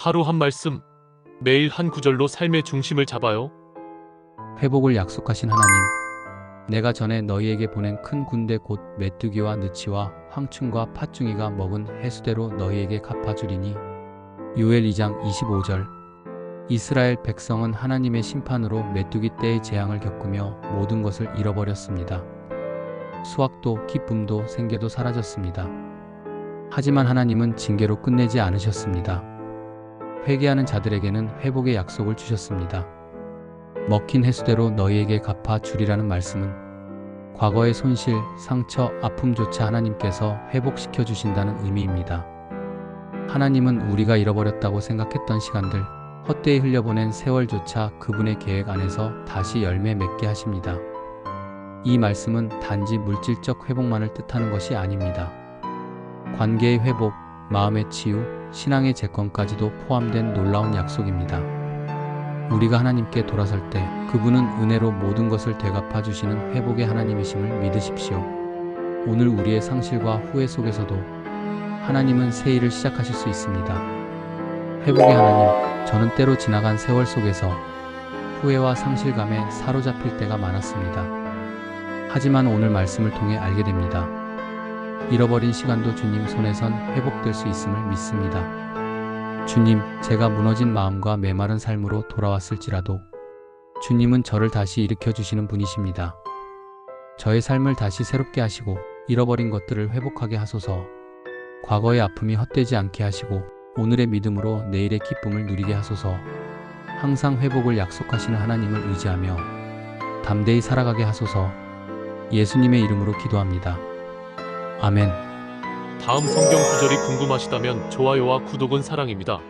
하루 한 말씀, 매일 한 구절로 삶의 중심을 잡아요. 회복을 약속하신 하나님, 내가 전에 너희에게 보낸 큰 군대 곧 메뚜기와 느치와 황충과 팥중이가 먹은 해수대로 너희에게 갚아주리니 요엘 2장 25절 이스라엘 백성은 하나님의 심판으로 메뚜기 때의 재앙을 겪으며 모든 것을 잃어버렸습니다. 수확도 기쁨도 생계도 사라졌습니다. 하지만 하나님은 징계로 끝내지 않으셨습니다. 회개하는 자들에게는 회복의 약속을 주셨습니다. 먹힌 해수대로 너희에게 갚아 주리라는 말씀은 과거의 손실, 상처, 아픔조차 하나님께서 회복시켜 주신다는 의미입니다. 하나님은 우리가 잃어버렸다고 생각했던 시간들, 헛되이 흘려보낸 세월조차 그분의 계획 안에서 다시 열매 맺게 하십니다. 이 말씀은 단지 물질적 회복만을 뜻하는 것이 아닙니다. 관계의 회복, 마음의 치유, 신앙의 재건까지도 포함된 놀라운 약속입니다. 우리가 하나님께 돌아설 때 그분은 은혜로 모든 것을 되갚아 주시는 회복의 하나님이심을 믿으십시오. 오늘 우리의 상실과 후회 속에서도 하나님은 새 일을 시작하실 수 있습니다. 회복의 하나님, 저는 때로 지나간 세월 속에서 후회와 상실감에 사로잡힐 때가 많았습니다. 하지만 오늘 말씀을 통해 알게 됩니다. 잃어버린 시간도 주님 손에선 회복될 수 있음을 믿습니다. 주님, 제가 무너진 마음과 메마른 삶으로 돌아왔을지라도 주님은 저를 다시 일으켜 주시는 분이십니다. 저의 삶을 다시 새롭게 하시고 잃어버린 것들을 회복하게 하소서. 과거의 아픔이 헛되지 않게 하시고 오늘의 믿음으로 내일의 기쁨을 누리게 하소서. 항상 회복을 약속하시는 하나님을 의지하며 담대히 살아가게 하소서. 예수님의 이름으로 기도합니다. 아멘. 다음 성경 구절이 궁금하시다면 좋아요와 구독은 사랑입니다.